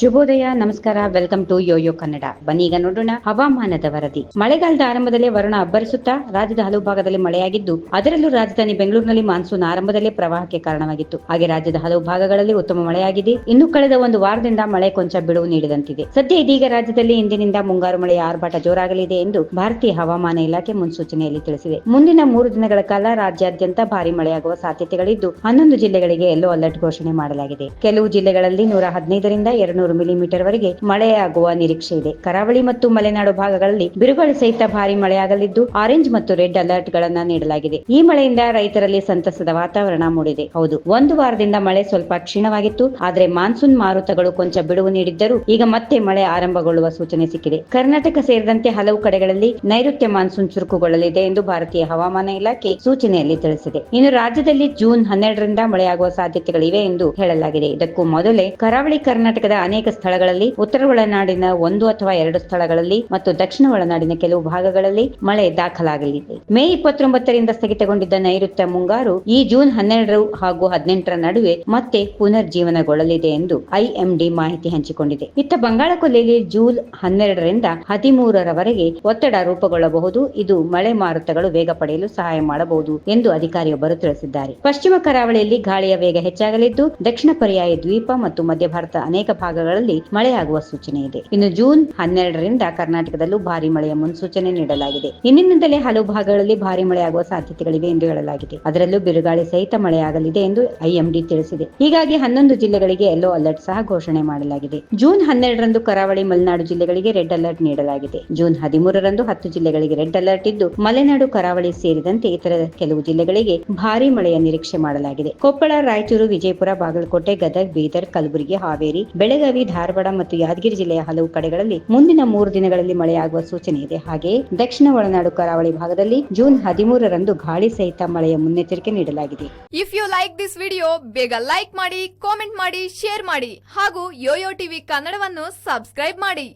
ಶುಭೋದಯ, ನಮಸ್ಕಾರ welcome to Yoyo Kannada ಬನ್ನಿ, ಈಗ ನೋಡೋಣ ಹವಾಮಾನದ ವರದಿ. ಮಳೆಗಾಲದ ಆರಂಭದಲ್ಲಿ ವರುಣ ಅಬ್ಬರಿಸುತ್ತಾ, ರಾಜ್ಯದ ಹಲವು ಭಾಗದಲ್ಲಿ ಮಳೆಯಾಗಿದ್ದು, ಅದರಲ್ಲೂ ರಾಜಧಾನಿ ಬೆಂಗಳೂರಿನಲ್ಲಿ ಮಾನ್ಸೂನ್ ಆರಂಭದಲ್ಲೇ ಪ್ರವಾಹಕ್ಕೆ ಕಾರಣವಾಗಿತ್ತು. ಹಾಗೆ ರಾಜ್ಯದ ಹಲವು ಭಾಗಗಳಲ್ಲಿ ಉತ್ತಮ ಮಳೆಯಾಗಿದೆ. ಇನ್ನು ಕಳೆದ ಒಂದು ವಾರದಿಂದ ಮಳೆ ಕೊಂಚ ಬಿಡುವು ನೀಡಿದಂತಿದೆ. ಸದ್ಯ ಇದೀಗ ರಾಜ್ಯದಲ್ಲಿ ಇಂದಿನಿಂದ ಮುಂಗಾರು ಮಳೆಯ ಆರ್ಭಾಟ ಜೋರಾಗಲಿದೆ ಎಂದು ಭಾರತೀಯ ಹವಾಮಾನ ಇಲಾಖೆ ಮುನ್ಸೂಚನೆಯಲ್ಲಿ ತಿಳಿಸಿದೆ. ಮುಂದಿನ ಮೂರು ದಿನಗಳ ಕಾಲ ರಾಜ್ಯಾದ್ಯಂತ ಭಾರಿ ಮಳೆಯಾಗುವ ಸಾಧ್ಯತೆಗಳಿದ್ದು, ಹನ್ನೊಂದು ಜಿಲ್ಲೆಗಳಿಗೆ ಯೆಲ್ಲೋ ಅಲರ್ಟ್ ಘೋಷಣೆ ಮಾಡಲಾಗಿದೆ. ಕೆಲವು ಜಿಲ್ಲೆಗಳಲ್ಲಿ ನೂರ ಹದಿನೈದರಿಂದ ಎರಡ್ನೂರು ಮಿಲಿಮೀಟರ್ ವರೆಗೆ ಮಳೆಯಾಗುವ ನಿರೀಕ್ಷೆ ಇದೆ. ಕರಾವಳಿ ಮತ್ತು ಮಲೆನಾಡು ಭಾಗಗಳಲ್ಲಿ ಬಿರುಗಾಳಿ ಸಹಿತ ಭಾರಿ ಮಳೆಯಾಗಲಿದ್ದು ಆರೆಂಜ್ ಮತ್ತು ರೆಡ್ ಅಲರ್ಟ್ ಗಳನ್ನ ನೀಡಲಾಗಿದೆ. ಈ ಮಳೆಯಿಂದ ರೈತರಲ್ಲಿ ಸಂತಸದ ವಾತಾವರಣ ಮೂಡಿದೆ. ಹೌದು, ಒಂದು ವಾರದಿಂದ ಮಳೆ ಸ್ವಲ್ಪ ಕ್ಷೀಣವಾಗಿತ್ತು. ಆದರೆ ಮಾನ್ಸೂನ್ ಮಾರುತಗಳು ಕೊಂಚ ಬಿಡುವು ನೀಡಿದ್ದರೂ ಈಗ ಮತ್ತೆ ಮಳೆ ಆರಂಭಗೊಳ್ಳುವ ಸೂಚನೆ ಸಿಕ್ಕಿದೆ. ಕರ್ನಾಟಕ ಸೇರಿದಂತೆ ಹಲವು ಕಡೆಗಳಲ್ಲಿ ನೈಋತ್ಯ ಮಾನ್ಸೂನ್ ಚುರುಕುಗೊಳ್ಳಲಿದೆ ಎಂದು ಭಾರತೀಯ ಹವಾಮಾನ ಇಲಾಖೆ ಸೂಚನೆಯಲ್ಲಿ ತಿಳಿಸಿದೆ. ಇನ್ನು ರಾಜ್ಯದಲ್ಲಿ ಜೂನ್ ಹನ್ನೆರಡರಿಂದ ಮಳೆಯಾಗುವ ಸಾಧ್ಯತೆಗಳಿವೆ ಎಂದು ಹೇಳಲಾಗಿದೆ. ಇದಕ್ಕೂ ಮೊದಲೇ ಕರಾವಳಿ ಕರ್ನಾಟಕದ ಅನೇಕ ಸ್ಥಳಗಳಲ್ಲಿ, ಉತ್ತರ ಒಳನಾಡಿನ ಒಂದು ಅಥವಾ ಎರಡು ಸ್ಥಳಗಳಲ್ಲಿ ಮತ್ತು ದಕ್ಷಿಣ ಒಳನಾಡಿನ ಕೆಲವು ಭಾಗಗಳಲ್ಲಿ ಮಳೆ ದಾಖಲಾಗಲಿದೆ. ಮೇ ಇಪ್ಪತ್ತೊಂಬತ್ತರಿಂದ ಸ್ಥಗಿತಗೊಂಡಿದ್ದ ನೈಋತ್ಯ ಮುಂಗಾರು ಈ ಜೂನ್ ಹನ್ನೆರಡು ಹಾಗೂ ಹದಿನೆಂಟರ ನಡುವೆ ಮತ್ತೆ ಪುನರ್ಜೀವನಗೊಳ್ಳಲಿದೆ ಎಂದು ಐಎಂಡಿ ಮಾಹಿತಿ ಹಂಚಿಕೊಂಡಿದೆ. ಇತ್ತ ಬಂಗಾಳ ಕೊಲ್ಲಿಯಲ್ಲಿ ಜೂನ್ ಹನ್ನೆರಡರಿಂದ ಹದಿಮೂರರವರೆಗೆ ಒತ್ತಡ ರೂಪುಗೊಳ್ಳಬಹುದು. ಇದು ಮಳೆ ಮಾರುತಗಳು ವೇಗ ಪಡೆಯಲು ಸಹಾಯ ಮಾಡಬಹುದು ಎಂದು ಅಧಿಕಾರಿಯೊಬ್ಬರು ತಿಳಿಸಿದ್ದಾರೆ. ಪಶ್ಚಿಮ ಕರಾವಳಿಯಲ್ಲಿ ಗಾಳಿಯ ವೇಗ ಹೆಚ್ಚಾಗಲಿದ್ದು, ದಕ್ಷಿಣ ಪರ್ಯಾಯ ದ್ವೀಪ ಮತ್ತು ಮಧ್ಯ ಭಾರತ ಅನೇಕ ಭಾಗಗಳಲ್ಲಿ ಮಳೆಯಾಗುವ ಸೂಚನೆ ಇದೆ. ಇನ್ನು ಜೂನ್ ಹನ್ನೆರಡರಿಂದ ಕರ್ನಾಟಕದಲ್ಲೂ ಭಾರಿ ಮಳೆಯ ಮುನ್ಸೂಚನೆ ನೀಡಲಾಗಿದೆ. ಇನ್ನಿನಿಂದಲೇ ಹಲವು ಭಾಗಗಳಲ್ಲಿ ಭಾರಿ ಮಳೆಯಾಗುವ ಸಾಧ್ಯತೆಗಳಿವೆ ಎಂದು ಹೇಳಲಾಗಿದೆ. ಅದರಲ್ಲೂ ಬಿರುಗಾಳಿ ಸಹಿತ ಮಳೆಯಾಗಲಿದೆ ಎಂದು ಐಎಂಡಿ ತಿಳಿಸಿದೆ. ಹೀಗಾಗಿ ಹನ್ನೊಂದು ಜಿಲ್ಲೆಗಳಿಗೆ ಯೆಲ್ಲೋ ಅಲರ್ಟ್ ಸಹ ಘೋಷಣೆ ಮಾಡಲಾಗಿದೆ. ಜೂನ್ ಹನ್ನೆರಡರಂದು ಕರಾವಳಿ ಮಲೆನಾಡು ಜಿಲ್ಲೆಗಳಿಗೆ ರೆಡ್ ಅಲರ್ಟ್ ನೀಡಲಾಗಿದೆ. ಜೂನ್ ಹದಿಮೂರರಂದು ಹತ್ತು ಜಿಲ್ಲೆಗಳಿಗೆ ರೆಡ್ ಅಲರ್ಟ್ ಇದ್ದು, ಮಲೆನಾಡು, ಕರಾವಳಿ ಸೇರಿದಂತೆ ಇತರ ಕೆಲವು ಜಿಲ್ಲೆಗಳಿಗೆ ಭಾರಿ ಮಳೆಯ ನಿರೀಕ್ಷೆ ಮಾಡಲಾಗಿದೆ. ಕೊಪ್ಪಳ, ರಾಯಚೂರು, ವಿಜಯಪುರ, ಬಾಗಲಕೋಟೆ, ಗದಗ್, ಬೀದರ್, ಕಲಬುರಗಿ, ಹಾವೇರಿ ಬೆಳಗಾವಿ ಧಾರವಾಡ ಮತ್ತು ಯಾದಗಿರಿ ಜಿಲ್ಲೆಯ ಹಲವು ಕಡೆಗಳಲ್ಲಿ ಮುಂದಿನ ಮೂರು ದಿನಗಳಲ್ಲಿ ಮಳೆಯಾಗುವ ಸೂಚನೆ ಇದೆ. ಹಾಗೆಯೇ ದಕ್ಷಿಣ ಒಳನಾಡು ಕರಾವಳಿ ಭಾಗದಲ್ಲಿ ಜೂನ್ ಹದಿಮೂರರಂದು ಗಾಳಿ ಸಹಿತ ಮಳೆಯ ಮುನ್ನೆಚ್ಚರಿಕೆ ನೀಡಲಾಗಿದೆ. If you like this video ಬೇಗ ಲೈಕ್ ಮಾಡಿ ಕಾಮೆಂಟ್ ಮಾಡಿ ಶೇರ್ ಮಾಡಿ ಹಾಗೂ ಯೋಯೋ ಟಿವಿ ಕನ್ನಡವನ್ನು ಸಬ್ಸ್ಕ್ರೈಬ್ ಮಾಡಿ.